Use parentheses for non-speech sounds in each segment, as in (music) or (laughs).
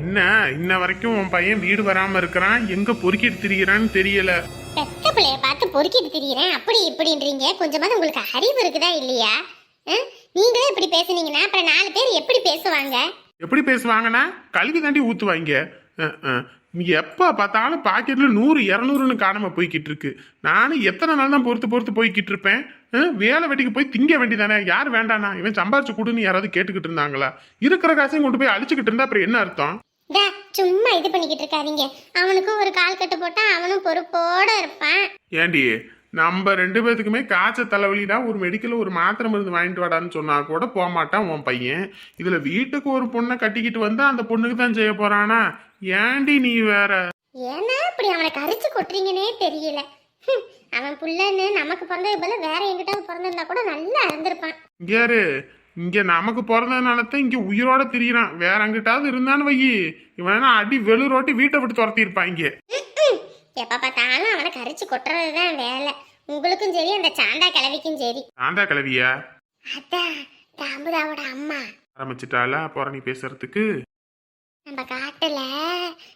என்ன இன்ன வரைக்கும் உன் பையன் வீடு வராம இருக்கிறான்? எங்க பொறுக்கிட்டு திரிகிறான்னு தெரியல. பெத்த பிள்ளைய பார்த்து பொறுக்கிட்டு திரியிறேன். அப்படி இப்படின்றீங்க. கொஞ்சமாவது உங்களுக்கு அறிவு இருக்குதா இல்லையா? நீங்களே இப்படி பேசுனீங்கன்னா அப்புறம் நாலு பேர் எப்படி பேசுவாங்க? எப்படி பேசுவாங்கன்னா கல்வி தாண்டி ஊத்துவாங்க. எப்ப பார்த்தாலும் பாக்கெட்ல நூறு இரநூறுன்னு காணாம போய்கிட்டு இருக்கு. நானும் எத்தனை நாள் தான் பொறுத்து பொறுத்து போய்கிட்டு இருப்பேன். வேலை வெட்டிக்கு போய் திங்க வேண்டியதானே? யார் வேண்டானா? இவன் சம்பாரிச்சு கொடுன்னு யாராவது கேட்டுக்கிட்டு இருந்தாங்களா? இருக்கிற காசையும் கொண்டு போய் அழிச்சுக்கிட்டு இருந்தா அப்புறம் என்ன அர்த்தம்? சும்மா இது பண்ணிக்கிட்டு இருக்காதீங்க. அவனுக்கும் ஒரு கால் கட்டு போட்டா அவனும் பொறுப்போட இருப்பான். ஏண்டி நம்ம ரெண்டு பேத்துக்குமே காய்ச்ச தலைவலினா ஒரு மெடிக்கல் ஒரு மாத்திரை மருந்து வாங்கிட்டு வாடான்னு சொன்னா கூட போக மாட்டான் உன் பையன். இதுல வீட்டுக்கு ஒரு பொண்ணை கட்டிக்கிட்டு வந்தா அந்த பொண்ணுக்கு தான் செய்ய போறானா? ஏண்டி நீ வேற? ஏன்னா இப்படி அவனை கரிச்சு கொட்டுறீங்கன்னே தெரியல. ஹம், அவன் புள்ளன்னு நமக்கு பிறந்தது போல வேற எங்கிட்டாவது பிறந்திருந்தா கூட நல்லா இருந்திருப்பான். இங்க யாரு? இங்க நமக்கு பிறந்ததுனால தான் இங்க உயிரோட திரியிறான். வேற அங்கிட்டாவது இருந்தான்னு வையி. இவன் அடி வெளுரோட்டி வீட்டை விட்டு துரத்தி இருப்பான் இங்க. ம்ம். எப்ப பார்த்தாலும் அவனை கரிச்சு கொட்டுறதுதான் வேலை. உங்களுக்கும் சரி அந்த சாண்டா கிழவிக்கும் சரி. ஆண்டா கிளவியா அதான் இந்த அமுதாவோட அம்மா. ஆரம்பிச்சிட்டாளா? புறணி பேசுறதுக்கு. நம்ம காட்டுல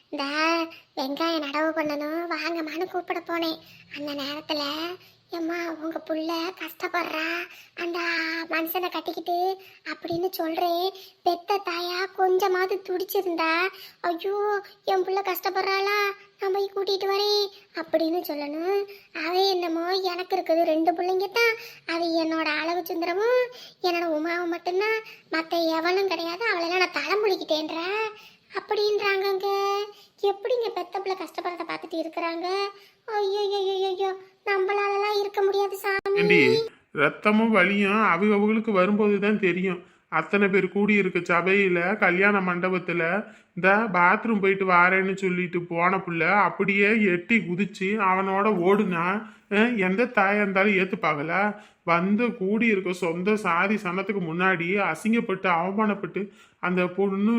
இந்த வெங்காயம் நடவு பண்ணணும் வாங்கம்மான்னு கூப்பிட போனேன். அந்த நேரத்துல ஏம்மா உங்க புள்ள கஷ்டப்படுறா. அந்த மனுஷனை கட்டிக்கிட்டு அப்படின்னு சொல்றேன். பெத்த தாயா கொஞ்சமாவது துடிச்சிருந்தா ஐயோ என் புள்ள கஷ்டப்படுறாளா? நான் போய் கூட்டிட்டு வரேன். அப்படின்னு சொல்லணும். அவ என்னமோ எனக்கு இருக்குது. ரெண்டு பிள்ளைங்க தான். அது என்னோட அழகு சுந்தரமும் என்னோட உமாவும் மட்டும்தான். மற்ற எவனும் கிடையாது. அவளெல்லாம் நான் தலை முழிக்கிட்டேன்ற அப்படின்றாங்கங்க. எப்படிங்க பெத்த கஷ்டப்படுறத பார்த்துட்டு இருக்கிறாங்க? ஐயோ ஐயோ நம்மளாலலாம் இருக்க முடியாது சாமி. ரத்தமும் வலியும் அவங்க அவங்களுக்கு வரும்போது தான் தெரியும். அத்தனை பேர் கூடி இருக்க சபையில் கல்யாண மண்டபத்தில். இந்த பாத்ரூம் போயிட்டு வாரேன்னு சொல்லிட்டு போன புள்ள அப்படியே எட்டி குதிச்சு அவனோட ஓடுனா எந்த தாயாக இருந்தாலும் ஏத்துப்பாங்களா வந்து கூடி இருக்க சொந்த சாதி சனத்துக்கு முன்னாடி அசிங்கப்பட்டு அவமானப்பட்டு அந்த பொண்ணு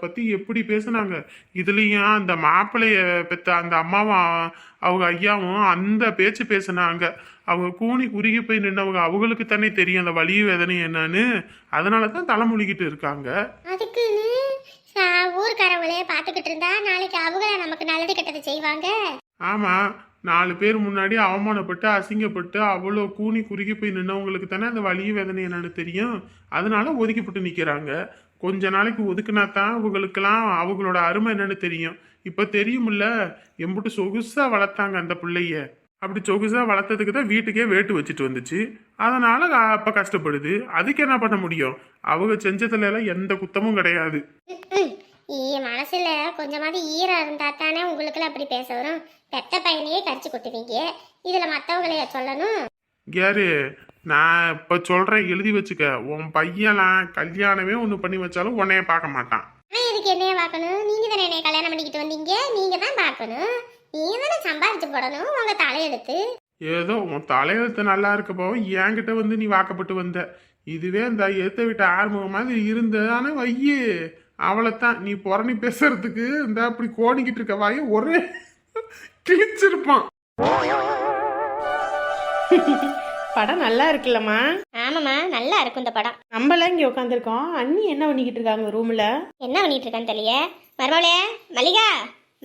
பத்தி எப்படி பேசுனாங்க? இதுலயும் அந்த மாப்பிள்ளைய பெத்த அந்த அம்மாவும் அவங்க ஐயாவும் அந்த பேச்சு பேசுனாங்க. அவங்க கூனி குறுகி போய் நின்றவங்க அவங்களுக்கு தானே தெரியும் அந்த வலி வேதனை என்னன்னு. அதனால தான் தலைமொழிகிட்டு இருக்காங்க. அதுக்குன்னு ஊர்க்காரவங்களே பார்த்துக்கிட்டு இருந்தா நாளைக்கு அவங்கள நமக்கு நல்லது கெட்டது செய்வாங்க. ஆமா. நாலு பேர் முன்னாடி அவமானப்பட்டு அசிங்கப்பட்டு அவ்வளோ கூனி குறுகி போய் நின்னவங்களுக்கு தானே அந்த வலி வேதனை என்னன்னு தெரியும். அதனால ஒதுக்கிப்பட்டு நிற்கிறாங்க கொஞ்ச நாளைக்கு ஒதுக்குனா தான் அவங்களுக்கெல்லாம் அவங்களோட அருமை என்னன்னு தெரியும். இப்போ தெரியுமில்ல எம்புட்டு சொகுசாக வளர்த்தாங்க அந்த பிள்ளைய. அப்படி சொகுசாக வளர்த்ததுக்கு தான் வீட்டுக்கே வேட்டு வச்சுட்டு வந்துச்சு. அதனால அப்போ கஷ்டப்படுது. அதுக்கு என்ன பண்ண முடியும்? அவங்க செஞ்சதுல எல்லாம் எந்த குத்தமும் கிடையாது. மனசுல கொஞ்சமாவது ஈரம் இருந்தா தானே உங்களுக்குலாம் அப்படி பேச வரும்? பெத்த பையனையே கரிச்சு கொட்டுவீங்க. இதுல மத்தவங்களைய சொல்லணும்? யாரு நான் இப்போ சொல்கிறேன் எழுதி வச்சுக்க. உன் பையன்லாம் கல்யாணமே ஒன்று பண்ணி வச்சாலும் உன்னைய பார்க்க மாட்டான். இதுக்கு என்னைய பார்க்கணும்? நீங்க தானே என்னைய கல்யாணம் பண்ணிக்கிட்டு வந்தீங்க? நீங்க தான் பார்க்கணும். நீங்க தானே சம்பாதிச்சு போடணும் உங்க தலையெடுத்து ஏதோ உன் தலையெழுத்து நல்லா இருக்க போக என்கிட்ட வந்து நீ வாக்கப்பட்டு வந்த. இதுவே இந்த ஏத்த விட்ட ஆறுமுகம் மாதிரி இருந்ததானே வையு. அவளைத்தான் நீ புறணி பேசுறதுக்கு இந்த அப்படி கோணிக்கிட்டு இருக்க வாயை ஒரே கிழிச்சிருப்பான். படம் நல்லா இருக்குல்லம்மா. ஆமாம்மா நல்லா இருக்கும் இந்த படம். நம்மளாம் இங்கே உட்காந்துருக்கோம் அண்ணி என்ன பண்ணிக்கிட்டு இருக்காங்க ரூமில்? என்ன பண்ணிட்டு இருக்கான்னு தெரியல மருமவளே மல்லிகா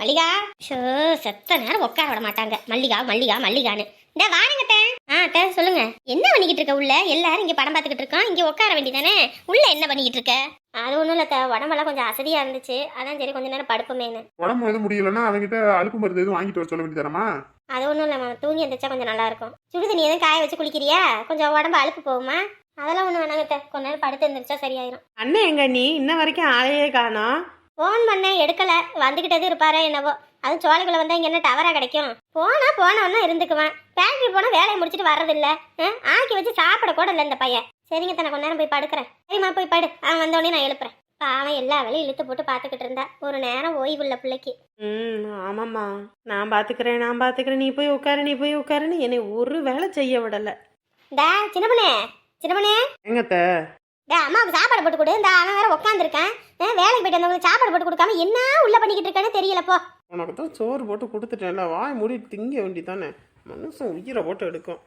மல்லிகா. ஷோ செத்த நேரம் உட்கார விட மாட்டாங்க. மல்லிகா மல்லிகா மல்லிகான்னு. இந்த வாருங்க அத்தை. சொல்லுங்க. என்ன பண்ணிக்கிட்டு இருக்க உள்ள? எல்லாரும் இங்க படம் பார்த்துக்கிட்டு இருக்கோம். இங்க உட்கார வேண்டியதானே? உள்ள என்ன பண்ணிக்கிட்டு இருக்க? அது ஒன்றும் இல்லை உடம்பெல்லாம் கொஞ்சம் அசதியா இருந்துச்சு. அதான் சரி கொஞ்ச நேரம் படுப்போமேன்னு உடம்பு எதுவும் முடியலன்னா அவங்ககிட்ட அலுப்பு மருந்து எதுவும் வாங்கிட்டு வர சொல்ல வேண்டியதானமா அது ஒன்றும் இல்லைம்மா தூங்கி எந்திரிச்சா கொஞ்சம் நல்லா இருக்கும். சுடு தண்ணி எதுவும் காய வச்சு குளிக்கிறியா? கொஞ்சம் உடம்பு அழுப்பு போகுமா? அதெல்லாம் ஒன்றும் வேணாங்க அத்தை. கொஞ்ச நேரம் படுத்து எந்திரிச்சா சரியாயிரும். அண்ணன் எங்க நீ இன்ன வரைக்கும் ஆளையே காணோம். ஃபோன் பண்ணேன் எடுக்கல. வந்துகிட்டது இருப்பாரோ என்னவோ. அதுவும் சோலைக்குள்ள வந்தா இங்க என்ன டவரா கிடைக்கும்? போனா போனவனா இருந்துக்குவேன். ஃபேக்டரி போனா வேலையை முடிச்சிட்டு வர்றதில்ல. ஆக்கி வச்சு சாப்பிட கூட இல்லை இந்த பையன். சரிங்க தன கொஞ்ச நேரம் போய் படுக்கிறேன். சரிம்மா போய் படு. அவன் வந்தோடனே நான் எழுப்புறேன். பாவன் எல்லா வேலையும் இழுத்து போட்டு பார்த்துக்கிட்டு இருந்தா. ஒரு நேரம் ஓய்வுள்ள பிள்ளைக்கு. ம் ஆமாம்மா. நான் பார்த்துக்கிறேன் நான் பார்த்துக்கிறேன். நீ போய் உட்காரு நீ போய் உட்காருன்னு என்னை ஒரு வேலை செய்ய விடலை. டா சின்னப்பனே சின்னப்பனே எங்கத்த? டா அம்மாவுக்கு சாப்பாடு போட்டு கொடு. இந்த அவன் வேற உட்காந்துருக்கேன். வேலைக்கு போயிட்டு வந்தவங்களுக்கு சாப்பாடு போட்டு கொடுக்காம என்ன உள்ள பண்ணிக்கிட்டு இருக்கானே தெரியலப்போ உனக்கு தான் சோறு போட்டு கொடுத்துட்டேன்ல வாய் மூடி திங்க வேண்டி தானே மனுஷன் உயிரை போட்டு எடுக்கும்.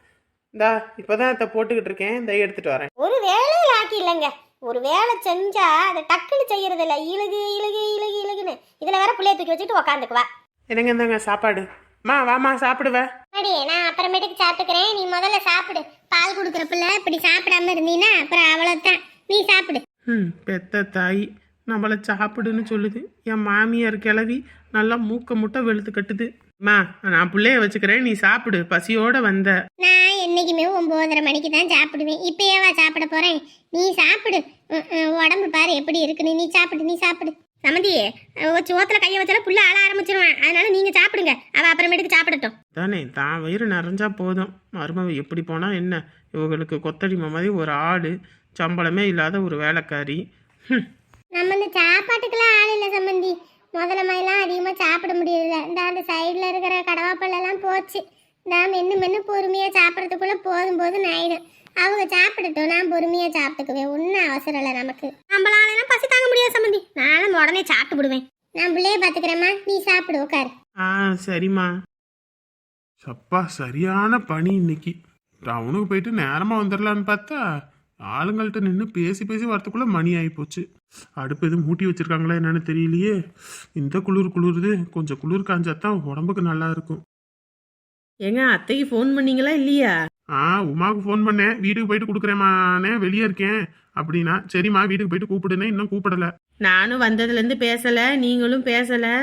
இந்தா இப்போதான் இதை போட்டுக்கிட்டு இருக்கேன். இந்த எடுத்துட்டு வரேன். ஒரு வேலையில் ஆக்கி இல்லைங்க. ஒரு வேலை செஞ்சா அதை டக்குன்னு செய்யறது இல்ல இழுகு இழுகு இழுகு இழுகு இதுல வேற புள்ளைய தூக்கி வச்சுட்டு உக்காந்துக்குவா. என்னங்க இந்தாங்க சாப்பாடு? மா வாமா சாப்பிடுவ. அடி நான் அப்புறமேட்டுக்கு சாப்பிட்டுக்கிறேன். நீ முதல்ல சாப்பிடு. பால் கொடுக்குற பிள்ளை இப்படி சாப்பிடாம இருந்தீன்னா அப்புறம் அவ்வளோதான் நீ சாப்பிடு. ம் பெத்த தாய். நம்மளை சாப்பிடுன்னு சொல்லுது. என் மாமியார் கிளவி நல்லா மூக்க முட்டை வெளுத்து கட்டுது. மா நான் பிள்ளைய வச்சுக்கிறேன் நீ சாப்பிடு பசியோட வந்த. நான் என்னைக்குமே ஒம்போதரை மணிக்கு தான் சாப்பிடுவேன். இப்பயேவா சாப்பிட போறேன்? நீ சாப்பிடு. உடம்பு பாரு எப்படி இருக்குன்னு. நீ சாப்பிடு நீ சாப்பிடு. சமந்தி சோத்துல கையை வச்சாலும் புள்ள ஆள ஆரம்பிச்சிருவான். அதனால நீங்க சாப்பிடுங்க. அவ அப்புறமேட்டுக்கு சாப்பிடட்டும். தானே தான் வயிறு நிறைஞ்சா போதும். மருமவ எப்படி போனா என்ன? இவங்களுக்கு கொத்தடிமை மாதிரி ஒரு ஆடு சம்பளமே இல்லாத ஒரு வேலைக்காரி. நம்ம இந்த சாப்பாட்டுக்கெல்லாம் ஆள் இல்லை சம்மந்தி முதல்ல மாதிரிலாம் அதிகமாக சாப்பிட முடியல இந்த அந்த சைடில் இருக்கிற கடவாப்பழெல்லாம் போச்சு. நான் மென்று மென்று பொறுமையாக சாப்பிட்றதுக்குள்ளே போதும் போதும் ஆயிடும். அவங்க சாப்பிடட்டும். நான் பொறுமையாக சாப்பிட்டுக்குவேன். ஒன்றும் அவசரம் இல்லை நமக்கு. நம்மளாலாம் பசி தாங்க முடியாது சம்பந்தி. நானும் உடனே சாப்பிட்டு விடுவேன். நான் பிள்ளைய பார்த்துக்கிறேம்மா. நீ சாப்பிடு உட்காரு. ஆ சரிம்மா. சப்பா சரியான பனி இன்னைக்கு. டவுனுக்கு போயிட்டு நேரமாக வந்துடலான்னு பார்த்தா ஆளுங்கள்ட்ட நின்று பேசி பேசி வரத்துக்குள்ளே மணி ஆகிப்போச்சு அடுப்பு எதுவும் மூட்டி வச்சிருக்காங்களா என்னன்னு தெரியலையே. இந்த குளிர் குளிருது. கொஞ்சம் குளிர் காஞ்சாதான் உடம்புக்கு நல்லா இருக்கும். ஏங்க அத்தைக்கு ஃபோன் பண்ணீங்களா இல்லையா? ஆ உமாவுக்கு ஃபோன் பண்ணேன். வீட்டுக்கு போயிட்டு கொடுக்குறேம்மானே வெளியே இருக்கேன். அப்படின்னா சரிம்மா வீட்டுக்கு போயிட்டு கூப்பிடுனே இன்னும் கூப்பிடல. நானும் வந்ததுலேருந்து பேசலை நீங்களும் பேசலை.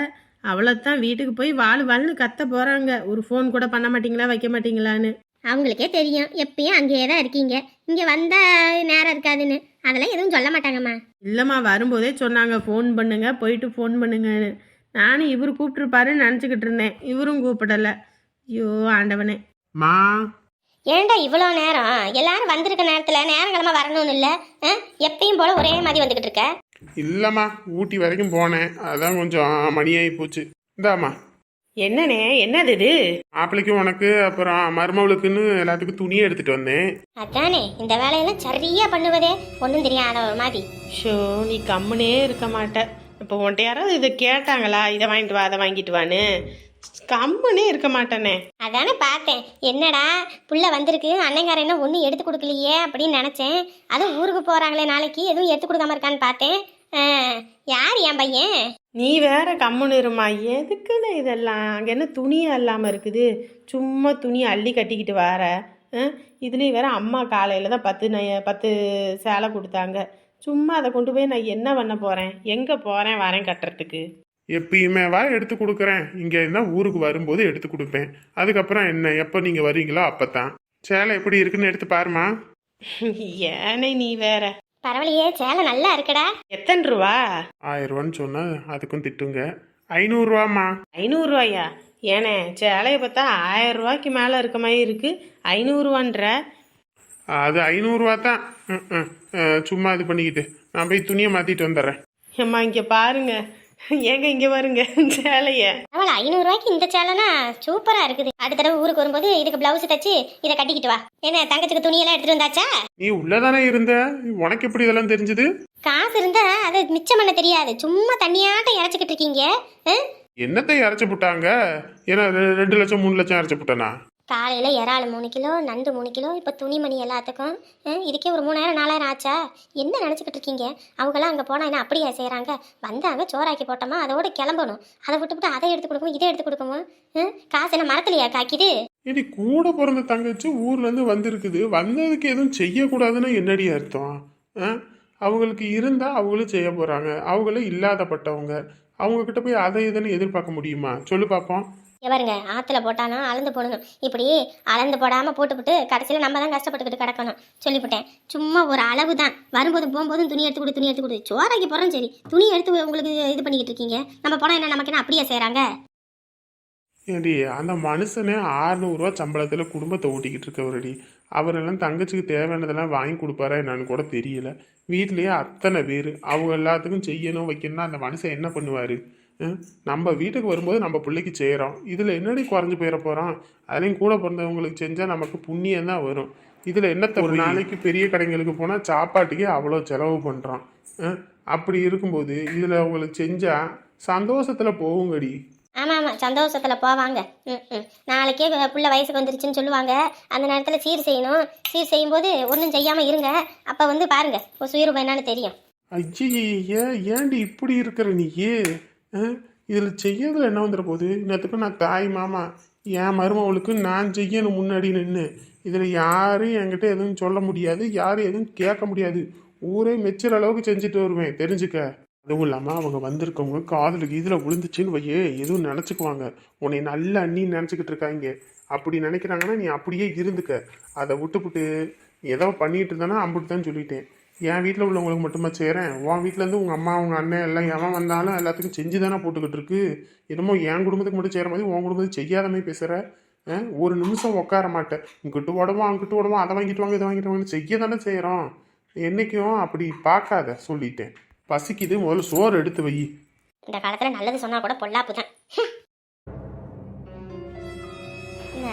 அவ்வளோதான் வீட்டுக்கு போய் வாழ் வாழ்னு கத்த போகிறாங்க ஒரு ஃபோன் கூட பண்ண மாட்டீங்களா வைக்க மாட்டீங்களான்னு. அவங்களுக்கே தெரியும். எப்பயும் அங்கேயே தான் இருக்கீங்க. இங்கே வந்தால் நேரம் இருக்காதுன்னு. அதெல்லாம் எதுவும் சொல்ல மாட்டாங்கம்மா. இல்லைம்மா வரும்போதே சொன்னாங்க ஃபோன் பண்ணுங்க போயிட்டு ஃபோன் பண்ணுங்கன்னு நானும் இவர் கூப்பிட்டுருப்பாருன்னு நினச்சிக்கிட்டு இருந்தேன். இவரும் கூப்பிடலை. ஐயோ ஆண்டவனே. மா. ஏன்டா இவ்வளோ நேரம்? எல்லாரும் வந்திருக்க நேரத்தில் நேரங்கிழமை வரணும்னு இல்லை? எப்பயும் போல ஒரே மாதிரி வந்துக்கிட்டு இருக்க? இல்லைம்மா ஊட்டி வரைக்கும் போனேன். அதான் கொஞ்சம் மணி ஆகி போச்சு. இந்தாம்மா. என்னண்ணே என்னது இது? மாப்பிள்ளைக்கும் உனக்கு அப்புறம் மருமவளுக்குன்னு எல்லாத்துக்கும் துணியை எடுத்துட்டு வந்தேன். அதானே இந்த வேலையெல்லாம் சரியா பண்ணுவதே ஒன்றும் தெரியாத ஒரு மாதிரி. ஷோ நீ கம்முனே இருக்க மாட்ட. இப்போ உன்ட்ட யாராவது இதை கேட்டாங்களா? இதை வாங்கிட்டு வா அதை வாங்கிட்டு வான்னு. கம்முனே இருக்க மாட்டேனே. அதானே பார்த்தேன். என்னடா புள்ள வந்திருக்கு அன்னைக்காரன் என்ன ஒன்றும் எடுத்து கொடுக்கலையே அப்படின்னு நினச்சேன். அதுவும் ஊருக்கு போகிறாங்களே நாளைக்கு எதுவும் எடுத்து கொடுக்காம இருக்கான்னு பார்த்தேன். ஆ, யார் என் பையன்? நீ வேற கம்முன்னு இருமா. எதுக்குன்னு இதெல்லாம்? அங்கே என்ன துணியா இல்லாமல் இருக்குது? சும்மா துணி அள்ளி கட்டிக்கிட்டு வர. இதுலேயும் வேற அம்மா காலையில் தான் பத்து நய பத்து சேலை கொடுத்தாங்க. சும்மா அதை கொண்டு போய் நான் என்ன பண்ண போகிறேன் எங்கே போகிறேன் வரேன் கட்டுறதுக்கு. எப்பயுமே வா எடுத்து கொடுக்குறேன். இங்கே இருந்தால் ஊருக்கு வரும்போது எடுத்து கொடுப்பேன். அதுக்கப்புறம் என்ன? எப்போ நீங்கள் வரீங்களோ அப்போ தான் சேலை எப்படி இருக்குன்னு எடுத்து பாருமா (laughs) ஏனே நீ வேற. பரவாயில்லையே சேலை நல்லா இருக்குடா. எத்தனை ரூபா? ஆயிரம் ரூபான்னு சொன்னால் அதுக்கும் திட்டுங்க. ஐநூறுரூவாம்மா. ஐநூறுரூவாயா? ஏனே சேலையை பார்த்தா ஆயிரம் ரூபாய்க்கு மேலே இருக்க மாதிரி இருக்கு. ஐநூறுரூவான்ற. அது ஐநூறுரூவா தான். ம், ம். அஹ், சும்மா இது பண்ணிக்கிட்டு. நான் போய் துணியை மாற்றிட்டு வந்துடுறேன். ஏம்மா இங்கே பாருங்க. (laughs) ஏங்க இங்கே பாருங்க சேலைய. அவள் ஐநூறுரூவாய்க்கு இந்த சேலைனா சூப்பராக இருக்குது. அடுத்த தடவை ஊருக்கு வரும்போது இதுக்கு ப்ளவுஸ் தச்சு இதை கட்டிக்கிட்டு வா. என்ன தங்கச்சிக்கு துணியெல்லாம் எடுத்துட்டு வந்தாச்சா? நீ உள்ளதானே இருந்த? உனக்கு எப்படி இதெல்லாம் தெரிஞ்சது? காசு இருந்தா அது மிச்சம் பண்ண தெரியாது. சும்மா தண்ணியாட்டம் இறச்சிக்கிட்டு இருக்கீங்க ஆ? என்னத்தை இறச்சி போட்டாங்க? ஏன்னா ரெ- ரெண்டு லட்சம் மூணு லட்சம் இறச்சி போட்டேனா? காலையில் இறால் மூணு கிலோ நண்டு மூணு கிலோ இப்போ துணிமணி எல்லாத்துக்கும் இதுக்கே ஒரு மூணாயிரம் நாலாயிரம் ஆச்சா? என்ன நினச்சிக்கிட்டு இருக்கீங்க? அவங்களாம் அங்கே போனால் என்ன அப்படியா செய்கிறாங்க வந்தாங்க சோறாக்கி போட்டோமா அதோட கிளம்பணும். அதை விட்டுவிட்டு அதை எடுத்து கொடுக்கணும் இதை எடுத்து கொடுக்கணும் காசு என்ன மரத்துலையா காக்கிது? இனி கூட பிறந்த தங்கச்சி ஊர்லேருந்து வந்திருக்குது. வந்ததுக்கு எதுவும் செய்யக்கூடாதுன்னு என்னடி அர்த்தம்? ஆ? அவங்களுக்கு இருந்தால் அவங்களும் செய்ய போகிறாங்க அவங்களும் இல்லாதப்பட்டவங்க. அவங்கக்கிட்ட போய் அதை இதுன்னு எதிர்பார்க்க முடியுமா? சொல்லு பார்ப்போம் எவருங்க ஆற்றுல போட்டாலும் அளந்து போடணும். இப்படி அளந்து போடாமல் போட்டுவிட்டு கடைசியில் நம்ம தான் கஷ்டப்பட்டுக்கிட்டு கிடக்கணும். சொல்லிவிட்டேன் சும்மா ஒரு அளவு தான் வரும்போது போகும்போதும் துணி எடுத்து கொடு துணி எடுத்து கொடு. சோறாக்கி போகிறோம் சரி. துணி எடுத்து உங்களுக்கு இது பண்ணிக்கிட்டு இருக்கீங்க. நம்ம போனால் என்ன நமக்கு என்ன அப்படியே செய்கிறாங்க ஏடி அந்த மனுஷனே ஆறுநூறுவா சம்பளத்தில் குடும்பத்தை ஓட்டிக்கிட்டு இருக்கவரடி. அவரெல்லாம் தங்கச்சிக்கு தேவையானதெல்லாம் வாங்கி கொடுப்பாரா என்னன்னு கூட தெரியல. வீட்லேயே அத்தனை பேர். அவங்க எல்லாத்துக்கும் செய்யணும் வைக்கணும்னா அந்த மனுஷன் என்ன பண்ணுவார்? நம்ம வீட்டுக்கு வரும்போது நம்ம பிள்ளைக்கு செய்கிறோம் இதில் என்னடி குறைஞ்சு போயிட போகிறோம் அதுலேயும் கூட பிறந்தவங்களுக்கு செஞ்சால் நமக்கு புண்ணியம் தான் வரும். இதில் என்னத்த ஒரு நாளைக்கு பெரிய கடைங்களுக்கு போனால் சாப்பாட்டுக்கே அவ்வளோ செலவு பண்ணுறோம் அப்படி இருக்கும்போது இதில் அவங்களுக்கு செஞ்சால் சந்தோஷத்தில் போகுங்கடி. ஆமாம் ஆமாம் சந்தோஷத்தில் போவாங்க. ம் ம். நாளைக்கே புள்ள வயசுக்கு வந்துருச்சுன்னு சொல்லுவாங்க. அந்த நேரத்தில் சீர் செய்யணும். சீர் செய்யும்போது ஒன்றும் செய்யாமல் இருங்க. அப்போ வந்து பாருங்க ஒரு சுயரூபம் என்னன்னு தெரியும். ஐயே ஏன்டி இப்படி இருக்கிற நீ இதில் செய்யறதுல என்ன வந்துட போகுது? இன்னத்துக்கு நான் தாய் மாமா என் மருமவளுக்கு நான் செய்யணும் முன்னாடி நின்று இதில் யாரும் என்கிட்ட எதுவும் சொல்ல முடியாது யாரும் எதுவும் கேட்க முடியாது. ஊரே மெச்சுற அளவுக்கு செஞ்சுட்டு வருவேன் தெரிஞ்சுக்க. அதுவும் இல்லாமல் அவங்க வந்திருக்கவங்க காதலுக்கு இதில் விழுந்துச்சுன்னு வையே எதுவும் நினச்சிக்குவாங்க. உன்னை நல்ல அண்ணி நினச்சிக்கிட்டு இருக்காங்க. அப்படி நினைக்கிறாங்கன்னா நீ அப்படியே இருந்துக்க. அதை விட்டுப்புட்டு ஏதோ பண்ணிட்டு இருந்தானா அம்பிட்டு தான் சொல்லிட்டேன். என் வீட்டில் உள்ளவங்களுக்கு மட்டுமா செய்கிறேன் உன் வீட்டிலேருந்து உங்கள் அம்மா உங்கள் அண்ணன் எல்லாம் எவன் வந்தாலும் எல்லாத்துக்கும் செஞ்சு தானே போட்டுக்கிட்டு இருக்கு. என்னமோ என் குடும்பத்துக்கு மட்டும் செய்கிற மாதிரி உன் குடும்பத்துக்கு செய்யாத மாதிரி பேசுகிற ஒரு நிமிஷம் உட்கார மாட்டேன். இங்கிட்டு உடவும் அங்கிட்டு உடவும் அதை வாங்கிட்டு வாங்க இதை வாங்கிட்டு வாங்க செய்ய தானே செய்கிறோம் என்னைக்கும் அப்படி பார்க்காத சொல்லிட்டேன். பசிக்குது முதல்ல சோறு எடுத்து வை. இந்த காலத்தில் நல்லது சொன்னால் கூட பொல்லாப்பு தான்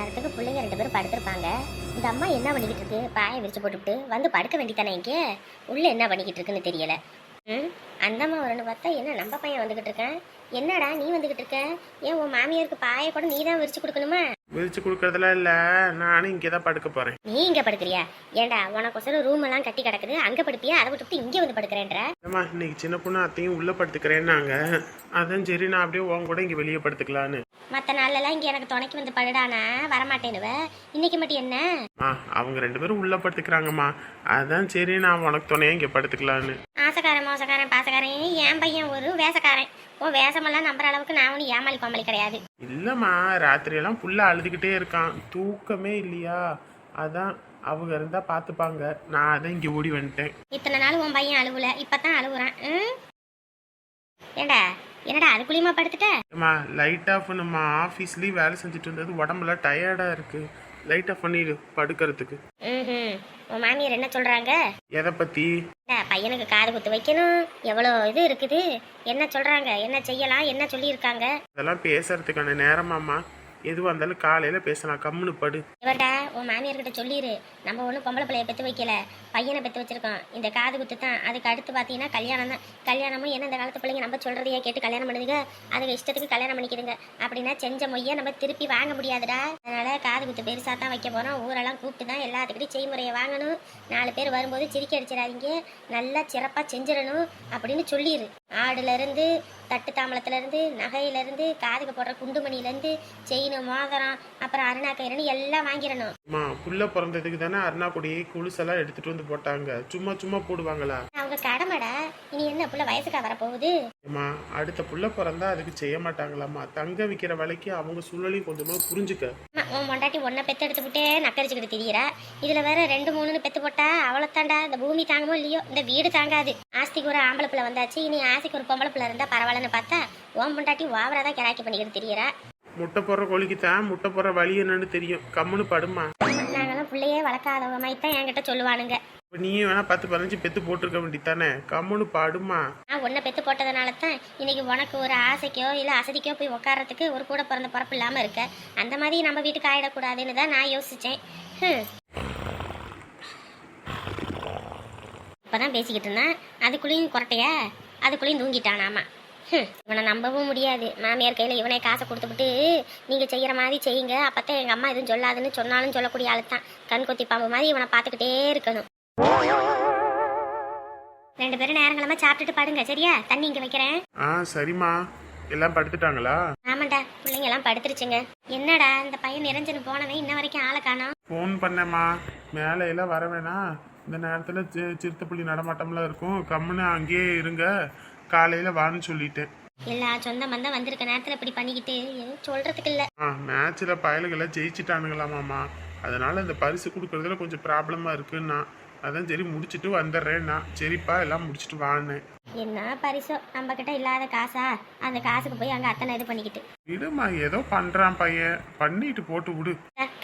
நேரத்துக்கு பிள்ளைங்க ரெண்டு பேரும் படுத்திருப்பாங்க. இந்த அம்மா என்ன பண்ணிக்கிட்டு இருக்கு? பாயை விரிச்சு போட்டுவிட்டு வந்து படுக்க வேண்டித்தானே இங்கே? உள்ள என்ன பண்ணிக்கிட்டு இருக்குன்னு தெரியல. ம் அந்த அம்மா வரணும் பார்த்தா என்ன நம்ம பையன் வந்துகிட்டு இருக்கேன்? என்னடா நீ வந்துகிட்டு இருக்க? ஏன் உன் மாமியாருக்கு பாயை கூட நீ தான் விரிச்சு கொடுக்கணுமா? விரிச்சு கொடுக்கறதுலாம் இல்லை. நானும் இங்கே தான் படுக்க போகிறேன் நீ இங்க படுக்கிறியா? ஏன்டா உனக்கு ரூம் எல்லாம் கட்டி கிடக்குது. அங்க படுப்பியா? அதை விட்டுவிட்டு இங்க வந்து படுக்கிறேன்ற. ஏம்மா இன்னைக்கு சின்ன பொண்ணு அத்தையும் உள்ளே படுத்துக்கிறேன்னாங்க. அதான் சரி நான் அப்படியே உன் கூட இங்கே வெளியே படுத்துக்கலான்னு. மற்ற நாள்லலாம் இங்க எனக்கு துணைக்கு வந்து படுடானா? வரமாட்டேனுவ இன்னைக்கு மட்டும் என்ன? ஆ அவங்க ரெண்டு பேரும் உள்ளே படுத்துக்கிறாங்கம்மா. அதான் சரி நான் உனக்கு துணையாக இங்கே படுத்துக்கலான்னு. ஆசைக்காரன் மோசக்காரன் பாசக்காரன். என் பையன் ஒரு வேசக்காரன். உன் வேஷமெல்லாம் நம்புற அளவுக்கு நான் ஒன்றும் ஏமாளி கோமாளி கிடையாது. இல்லைம்மா ராத்திரியெல்லாம் புள்ள அழுதுகிட்டே இருக்கான். தூக்கமே இல்லையா? அதான் அவங்க இருந்தால் பார்த்துப்பாங்க நான் அதான் இங்கே ஓடி வந்துட்டேன். இத்தனை நாள் உன் பையன் அழுவல இப்பதான் அழுகுறான் ம்? ஏண்டா என்னடா அதுக்குள்ளேயுமா படுத்துட்ட? அம்மா லைட் ஆஃப் நம்ம ஆஃபீஸ்லேயும் வேலை செஞ்சுட்டு இருந்தது. உடம்புல டயர்டாக இருக்குது லைட் ஆஃப் பண்ணிடு படுக்கிறதுக்கு. ம் உன் மாமியார் என்ன சொல்றாங்க? எதை ஏண்டா, பையனுக்கு காது குத்து வைக்கணும். எவ்வளோ இது இருக்குது? என்ன சொல்றாங்க? என்ன செய்யலாம்? என்ன சொல்லியிருக்காங்க? அதெல்லாம் பேசுறதுக்கான நேரமாம்மா. எதுவாக இருந்தாலும் காலையில் பேசலாம். கம்முன்னு படு. இவர்டா உன் மாமியார்கிட்ட சொல்லிடு நம்ம ஒன்றும் பொம்பளை பிள்ளைய பெற்று வைக்கல. பையனை பெற்று வச்சிருக்கோம். இந்த காது குத்து தான் அதுக்கு அடுத்து பார்த்தீங்கன்னா கல்யாணம் தான். கல்யாணமும் என்ன இந்த காலத்து பிள்ளைங்க நம்ம சொல்கிறதையே கேட்டு கல்யாணம் பண்ணுதுங்க? அதுக்கு இஷ்டத்துக்கு கல்யாணம் பண்ணிக்கிதுங்க. அப்படின்னா செஞ்ச மொய்யை நம்ம திருப்பி வாங்க முடியாதுடா. அதனால் காது குத்து பெருசாக தான் வைக்க போகிறோம் ஊரெல்லாம் கூப்பிட்டு தான் எல்லாத்துக்கிட்டையும் செய்முறையை வாங்கணும். நாலு பேர் வரும்போது சிரிக்க அடிச்சிடாதீங்க. நல்லா சிறப்பாக செஞ்சிடணும் அப்படின்னு சொல்லிடு ஆடுல இருந்து தட்டு தாம்பளத்துல இருந்து நகையில இருந்து காதுக்கு போடுற குண்டுமணில இருந்து செயின் மோதிரம் அப்புறம் அருணா கயிறுன்னு எல்லாம் வாங்கிடணும். அம்மா புள்ள பிறந்ததுக்கு தானே அருணாக்குடி குலுசெல்லாம் எடுத்துட்டு வந்து போட்டாங்க. சும்மா சும்மா போடுவாங்களா? அவங்க கடமைடா. இனி என்ன புள்ள வயசுக்கா வரப்போகுது? அம்மா அடுத்த புள்ள பிறந்தா அதுக்கு செய்ய மாட்டாங்களாம்மா. தங்க விற்கிற விலைக்கு அவங்க சூழலையும் கொஞ்சமா புரிஞ்சுக்க. உன் பொண்டாட்டி ஒன்றை பெத்து எடுத்துக்கிட்டே நக்கரிச்சுக்கிட்டு திரியிறா. இதுல வேற ரெண்டு மூணுன்னு பெத்து போட்டா அவ்வளோத்தாண்டா இந்த பூமி தாங்குமோ இல்லையோ? இந்த வீடு தாங்காது. ஆஸ்திக்கு ஒரு ஆம்பளை பிள்ளை வந்தாச்சு. இனி ஆசைக்கு ஒரு பொம்பளை பிள்ளை இருந்தா பரவாயில்லன்னு பார்த்தா உன் பொண்டாட்டி ஓவரா கிராக்கி பண்ணிக்கிட்டு திரியிறா. முட்டை போடுற கோழிக்கு தான் முட்டை போடுற வழி என்னன்னு தெரியும். கம்முன்னு படுமா நாங்களாம் பிள்ளையே வளர்க்காதவங்க மாதிரி தான் என்கிட்ட சொல்லுவானுங்க. இப்ப நீயும் வேணா பத்து பதினஞ்சு பெத்து போட்டிருக்க வேண்டியதானே கம்முன்னு பாடுமா நான் ஒன்றை பெத்து போட்டதுனால தான் இன்னைக்கு உனக்கு ஒரு ஆசைக்கோ இல்லை அசதிக்கோ போய் உட்காரத்துக்கு ஒரு கூட பிறந்த பிறப்பு இல்லாமல் இருக்க. அந்த மாதிரி நம்ம வீட்டுக்கு ஆயிடக்கூடாதுன்னு தான் நான் யோசித்தேன் இப்போதான் பேசிக்கிட்டு இருந்தேன். அதுக்குள்ளேயும் குறட்டையா அதுக்குள்ளேயும் தூங்கிட்டானாமா? ஹம், இவனை நம்பவும் முடியாது. மாமியார் கையில் இவனே காசை கொடுத்துவிட்டு நீங்கள் செய்கிற மாதிரி செய்யுங்க. அப்போத்தான் எங்கள் அம்மா எதுவும் சொல்லாதுன்னு சொன்னாலும் சொல்லக்கூடிய ஆள் தான் கண் கொத்தி பாம்பு மாதிரி இவனை பார்த்துக்கிட்டே இருக்கணும். ரெண்டு பேரும் நேரங்களமா சாப்பிட்டுட்டு பாடுங்க சரியா? தண்ணி இங்க வைக்கிறேன். ஆ சரிம்மா. எல்லாம் படுத்துட்டாங்களா? ஆமாண்டா பிள்ளைங்க எல்லாம் படுத்துருச்சுங்க. என்னடா இந்த பையன் நிரஞ்சனு போனவன் இன்ன வரைக்கும் ஆளை காணோம் ஃபோன் பண்ணேம்மா. மேலே எல்லாம் வர வேணாம் இந்த நேரத்தில் சி சிறுத்தைப்புள்ளி நடமாட்டம்லாம் இருக்கும். கம்முன்னு அங்கேயே இருங்க. காலையில் வான்னு சொல்லிட்டேன். எல்லா சொந்த பந்தம் வந்திருக்க நேரத்துல இப்படி பண்ணிக்கிட்டு எதுவும் சொல்றதுக்கு இல்ல. ஆ மேட்ச்சில் பயலுகளை ஜெயிச்சிட்டானுங்களாமாம்மா. அதனால இந்த பரிசு கொடுக்கறதுல கொஞ்சம் ப்ராப்ளமாக இருக்குன்னா. அதான் சரி முடிச்சுட்டு வந்துடுறேன்னா. சரிப்பா எல்லாம் முடிச்சுட்டு வான்னு. என்ன பரிசோ? நம்ம கிட்ட இல்லாத காசா? அந்த காசுக்கு போய் அங்க அத்தனை இது பண்ணிக்கிட்டு. விடுமா ஏதோ பண்ணுறான் பையன். பண்ணிட்டு போட்டு விடு.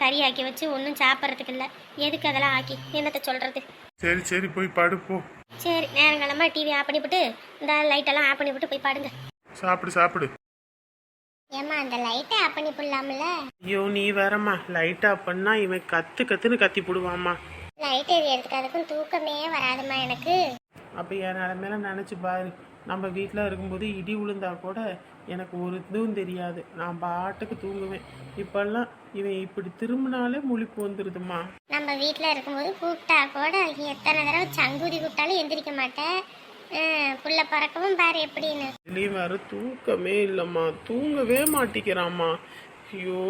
கறி ஆக்கி வச்சு ஒன்றும் சாப்பிட்றதுக்கு இல்ல. எதுக்கு அதெல்லாம் ஆக்கி? என்னத்த சொல்றது? சரி சரி போய் படுப்போ சரி நேரங்களமா டிவி ஆஃப் பண்ணிவிட்டு இந்த லைட் எல்லாம் ஆஃப் பண்ணிவிட்டு போய் பாடுங்க. சாப்பிடு சாப்பிடு. ஏமா அந்த லைட்டை ஆஃப் பண்ணி போடலாம்ல ஐயோ நீ வேறம்மா. லைட்டா பண்ணா இவன் கத்து கத்துன்னு கத்தி போடுவாம்மா. லைட் எரியறதுக்கு அதுக்கும் தூக்கமே வராதுமா எனக்கு. அப்போ என் நிலமையில நினச்சி பாரு. நம்ம வீட்டில் இருக்கும்போது இடி விழுந்தா கூட எனக்கு ஒரு இதுவும் தெரியாது. நான் பாட்டுக்கு தூங்குவேன். இப்பெல்லாம் இவன் இப்படி திரும்பினாலே முழிப்பு வந்துடுதுமா நம்ம வீட்டில் இருக்கும்போது கூப்பிட்டா கூட எத்தனை தடவை சங்குதி கூப்பிட்டாலும் எந்திரிக்க மாட்டேன். புள்ள பறக்கவும் பாரு எப்படின்னு. இதுலேயும் வேற தூக்கமே இல்லைம்மா. தூங்கவே மாட்டிக்கிறாம்மா. ஐயோ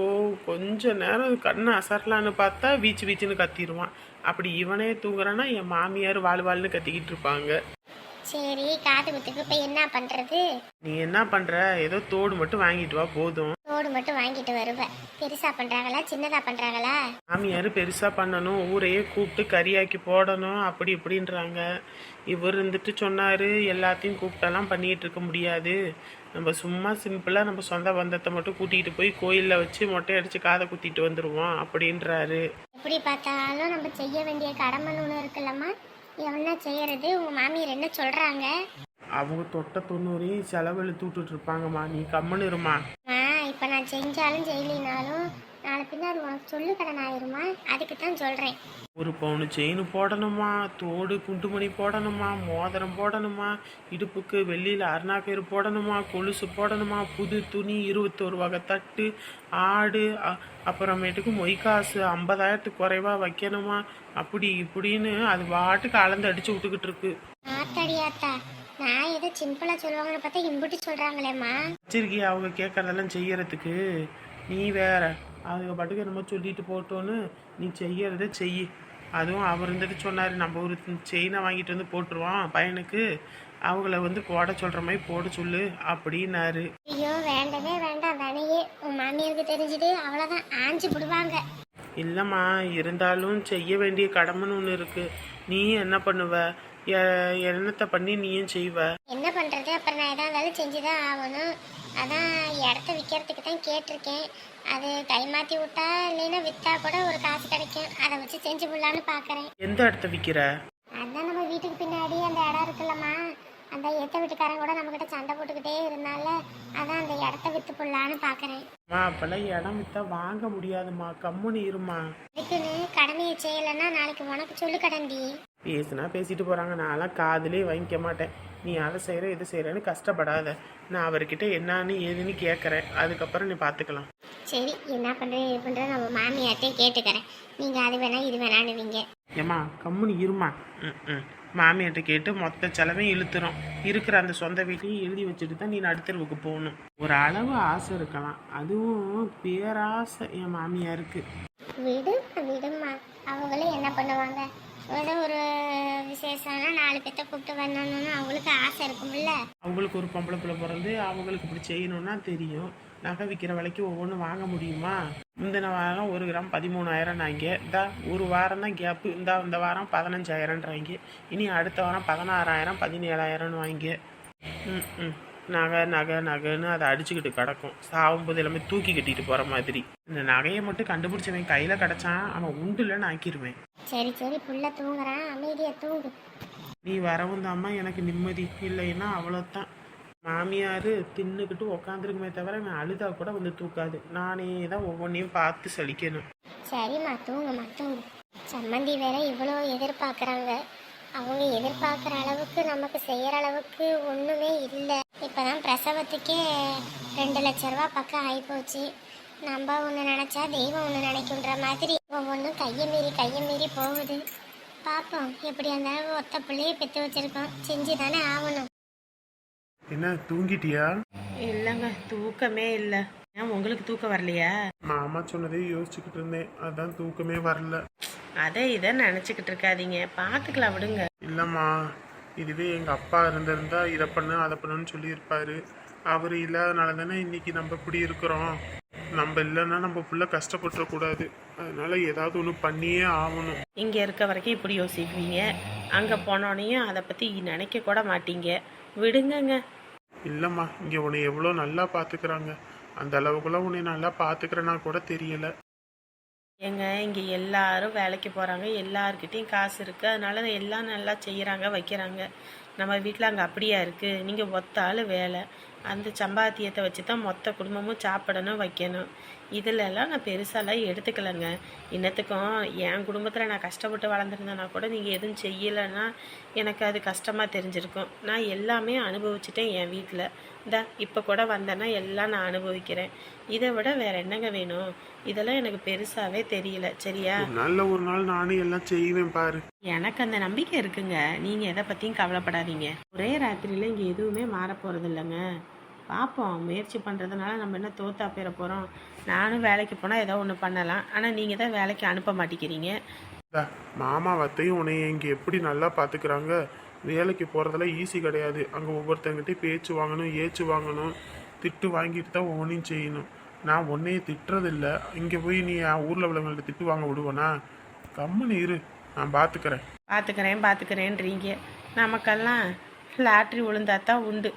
கொஞ்ச நேரம் கண்ணை அசரலான்னு பார்த்தா வீச்சு வீச்சுன்னு கத்திடுவான். அப்படி இவனே தூங்குறான்னா என் மாமியார் வாழ் வாழ்னு கத்திக்கிட்டு இருப்பாங்க. சரி காது குத்துக்கு இப்ப என்ன பண்றது? நீ என்ன பண்ற? ஏதோ தோடு மட்டும் வாங்கிட்டு வா போதும். தோடு மட்டும் வாங்கிட்டு வருவ. பெருசா பண்றாங்களா சின்னதா பண்றாங்களா? மாமியார் பெருசா பண்ணணும் ஊரையே கூப்பிட்டு கறியாக்கி போடணும் அப்படி இப்படின்றாங்க. இவர் இருந்துட்டு சொன்னாரு எல்லாத்தையும் கூப்பிட்டெல்லாம் பண்ணிட்டு இருக்க முடியாது. நம்ம சும்மா சிம்பிளா நம்ம சொந்த பந்தத்தை மட்டும் கூட்டிகிட்டு போய் கோயிலில் வச்சு மொட்டை அடிச்சு காதை குத்திட்டு வந்துருவோம் அப்படின்றாரு. எப்படி பார்த்தாலும் நம்ம செய்ய வேண்டிய கடமைன்னு ஒன்று இருக்குல்லம்மா. என்ன செய்யறது உங்க மாமியார் என்ன சொல்றாங்க? அவங்க தொட்ட தொண்ணூறையும் செலவெழுத்து விட்டுட்டு இருப்பாங்கம்மா நீ கம்முன்னு இருமா இப்போ நான் செஞ்சாலும் செய்யலினாலும் நாளை பின்ன அது உனக்கு சொல்லு கடன் ஆயிருமா? அதுக்கு தான் சொல்கிறேன் ஒரு பவுனு செயின் போடணுமா? தோடு குண்டுமணி போடணுமா? மோதிரம் போடணுமா? இடுப்புக்கு வெள்ளியில் அருணாக்கயிறு போடணுமா? கொலுசு போடணுமா? புது துணி இருபத்தோரு வகை தட்டு ஆடு அப்புறமேட்டுக்கு மொய்காசு ஐம்பதாயிரத்துக்கு குறைவா வைக்கணுமா? அப்படி இப்படின்னு அது பாட்டுக்கு அளந்து அடித்து விட்டுக்கிட்டு இருக்கு. நான் ஏதோ சிம்பிளா சொல்லுவாங்கன்னு பார்த்தா இம்புட்டு சொல்றாங்களேம்மா. வச்சிருக்கியா? அவங்க கேட்கறதெல்லாம் செய்யறதுக்கு. நீ வேற. அவங்க பாட்டுக்கு என்னமோ சொல்லிட்டு போட்டோன்னு நீ செய்யறத செய் அதுவும் அவர் இருந்துட்டு சொன்னார் நம்ம ஒரு செயினை வாங்கிட்டு வந்து போட்டுருவோம் பையனுக்கு. அவங்கள வந்து போட சொல்கிற மாதிரி போட சொல்லு அப்படின்னாரு. ஐயோ வேண்டவே வேண்டாம் வேணையே உன் மாமியாருக்கு தெரிஞ்சுது அவ்வளோதான் ஆஞ்சு விடுவாங்க இல்லைம்மா இருந்தாலும் செய்ய வேண்டிய கடமைன்னு ஒன்று இருக்குது நீ என்ன பண்ணுவ? என்னத்தை பண்ணி நீயும் செய்வ. என்ன பண்றது? அப்புறம் நான் எதா இருந்தாலும் செஞ்சுதான் ஆகணும். அதான் இடத்த விற்கிறதுக்கு தான் கேட்டிருக்கேன். அது கை மாற்றி விட்டா இல்லைன்னா விற்றா கூட ஒரு காசு கிடைக்கும். அதை வச்சு செஞ்சு விடலான்னு பார்க்குறேன் எந்த இடத்த விற்கிற அதான் நம்ம வீட்டுக்கு பின்னாடி அந்த இடம் இருக்குல்லம்மா. அந்த ஏத்த வீட்டுக்காரன் கூட நம்மக்கிட்ட சண்டை போட்டுக்கிட்டே இருந்தால அதான் அந்த இடத்த விற்று போடலான்னு பார்க்குறேன் அம்மா அப்போல்லாம் இடம் விற்றா வாங்க முடியாதும்மா. கம்முன்னு இருமா இதுக்குன்னு கடமையை செய்யலைன்னா நாளைக்கு உனக்கு சொல்லு கடண்டி பேசுனா பேசிட்டு போகிறாங்க நான்லாம் காதுலே வாங்கிக்க மாட்டேன். நீ அதை செய்கிற இது செய்கிறேன்னு கஷ்டப்படாத. நான் அவர்கிட்ட என்னன்னு ஏதுன்னு கேட்குறேன் அதுக்கப்புறம் நீ பார்த்துக்கலாம் சரி என்ன பண்ணுறது இது பண்ணுறது நம்ம மாமியார்ட்டே கேட்டுக்கிறேன். நீங்கள் அது வேணா இது வேணான்னுவீங்க. ஏம்மா கம்முன்னு இருமா ம் ம். மாமியார்ட்ட கேட்டு மொத்த செலவையும் இழுத்துரும். இருக்கிற அந்த சொந்த வீட்டையும் எழுதி வச்சுட்டு தான் நீ நடுத்தருவுக்கு போகணும். ஒரு அளவு ஆசை இருக்கலாம். அதுவும் பேராசை என் மாமியாருக்கு. விடுமா விடுமா அவங்களும் என்ன பண்ணுவாங்க? ஏதோ ஒரு விசேஷம்னா நாலு பேர்த்த கூப்பிட்டு வரணும்னு அவங்களுக்கு ஆசை இருக்கும்ல? அவங்களுக்கு ஒரு பொம்பளை பிள்ளை பிறந்து அவங்களுக்கு இப்படி செய்யணும்னா தெரியும். நகை விற்கிற விலைக்கு ஒவ்வொன்றும் வாங்க முடியுமா? முந்தின வாரம் ஒரு கிராம் பதிமூணாயிரம் நாங்க இந்த ஒரு வாரம் தான் கேப்பு இந்த இந்த வாரம் பதினஞ்சாயிரம்ன்றாங்க. இனி அடுத்த வாரம் பதினாறாயிரம் பதினேழாயிரம்னு வாங்க ம் ம். நகை நகை நகைன்னு அதை அடிச்சுக்கிட்டு கிடக்கும். சாகும்போது எல்லாமே தூக்கி கட்டிட்டு போகிற மாதிரி. இந்த நகையை மட்டும் கண்டுபிடிச்சவன் கையில் கிடச்சான் அவன் உண்டுலன்னு ஆக்கிடுவேன் சரி சரி புள்ள தூங்குறான் அமைதியா தூங்கு. நீ வரவும் தாம்மா எனக்கு நிம்மதி. இல்லைன்னா அவ்வளோதான் மாமியார் தின்னுக்கிட்டு உக்காந்துருக்குமே தவிர அவன் அழுதா கூட வந்து தூக்காது. நானே தான் ஒவ்வொன்றையும் பார்த்து சலிக்கணும். சரிம்மா தூங்குமா தூங்கு. சம்மந்தி வேற இவ்வளோ எதிர்பார்க்குறாங்க. அவங்க எதிர்பார்க்குற அளவுக்கு நமக்கு செய்கிற அளவுக்கு ஒன்றுமே இல்லை. இப்போதான் பிரசவத்துக்கே ரெண்டு லட்ச ரூபா பக்கம் ஆகிப்போச்சு நம்ம ஒன்று நினச்சா தெய்வம் ஒன்று நினைக்குன்ற மாதிரி ஒவ்வொன்றும் கையை மீறி கையை மீறி போகுது. பார்ப்போம் எப்படி இருந்தாலும் ஒத்த பிள்ளையை பெற்று வச்சுருக்கோம். செஞ்சு தானே ஆகணும். என்ன தூங்கிட்டியா? இல்லைங்க தூக்கமே இல்லை. ஏன் உங்களுக்கு தூக்கம் வரலையா? மாமா சொன்னதே யோசிச்சுக்கிட்டு இருந்தேன். அதான் தூக்கமே வரல. அதை இதை நினச்சிக்கிட்டு இருக்காதீங்க. பார்த்துக்கலாம் விடுங்க. இல்லைம்மா இதுவே எங்கள் அப்பா இருந்திருந்தா இதை பண்ணு அதை பண்ணுன்னு சொல்லியிருப்பாரு. அவர் இல்லாதனால தானே இன்னைக்கு நம்ம இப்படி இருக்கிறோம். நம்ம இல்லைன்னா நம்ம புள்ள கஷ்டப்பட்டுறக்கூடாது. அதனால ஏதாவது ஒன்று பண்ணியே ஆகணும். இங்கே இருக்க வரைக்கும் இப்படி யோசிப்பீங்க. அங்கே போனோடனையும் அதை பற்றி நினைக்க கூட மாட்டீங்க. விடுங்கங்க. இல்லைம்மா இங்கே உன்னை எவ்வளோ நல்லா பார்த்துக்கிறாங்க. அந்த அளவுக்குலாம் உன்னை நல்லா பார்த்துக்கிறேன்னா கூட தெரியல. ஏங்க இங்கே எல்லாரும் வேலைக்கு போகிறாங்க எல்லாருக்கிட்டையும் காசு இருக்குது அதனால எல்லாம் நல்லா செய்கிறாங்க வைக்கிறாங்க. நம்ம வீட்டில் அங்கே அப்படியா இருக்குது நீங்கள் ஒத்த ஆள் வேலை. அந்த சம்பாத்தியத்தை வச்சு தான் மொத்த குடும்பமும் சாப்பிடணும் வைக்கணும். இதிலெல்லாம் நான் பெருசாலாம் எடுத்துக்கலைங்க. இன்னத்துக்கும் என் குடும்பத்தில் நான் கஷ்டப்பட்டு வளர்ந்துருந்தேன்னா கூட நீங்கள் எதுவும் செய்யலைன்னா எனக்கு அது கஷ்டமாக தெரிஞ்சிருக்கும். நான் எல்லாமே அனுபவிச்சிட்டேன் என் வீட்டில் இந்த இப்போ கூட வந்தேன்னா எல்லாம் நான் அனுபவிக்கிறேன். இதை விட வேற என்னங்க வேணும்? இதெல்லாம் எனக்கு பெருசாகவே தெரியல. சரியா? நல்ல ஒரு நாள் நானும் எல்லாம் செய்வேன் பாரு. எனக்கு அந்த நம்பிக்கை இருக்குங்க. நீங்கள் எதை பற்றியும் கவலைப்படாதீங்க. ஒரே ராத்திரியில் இங்கே எதுவுமே மாற போகிறது இல்லைங்க. பார்ப்போம் முயற்சி பண்ணுறதுனால நம்ம என்ன தோத்தா பெற போகிறோம் நானும் வேலைக்கு போனால் ஏதோ ஒன்று பண்ணலாம். ஆனால் நீங்கள் தான் வேலைக்கு அனுப்ப மாட்டேங்கிறீங்க. மாமா வத்தையும் உன்னைய இங்கே எப்படி நல்லா பார்த்துக்கிறாங்க வேலைக்கு போகிறதெல்லாம் ஈஸி கிடையாது. அங்கே ஒவ்வொருத்தங்கிட்டையும் பேச்சு வாங்கணும் ஏச்சு வாங்கணும் திட்டு வாங்கிட்டு தான் ஒவ்வொன்றையும் செய்யணும். நான் உன்னைய திட்டுறதில்ல. இங்கே போய் நீ ஊரில் உள்ளவங்கள்ட்ட திட்டு வாங்க விடுவேனா? கம்முன்னு இரு. நான் பார்த்துக்கிறேன் பார்த்துக்கிறேன் பார்த்துக்கிறேன்றீங்க நமக்கெல்லாம் லாட்ரி விழுந்தா தான் உண்டு.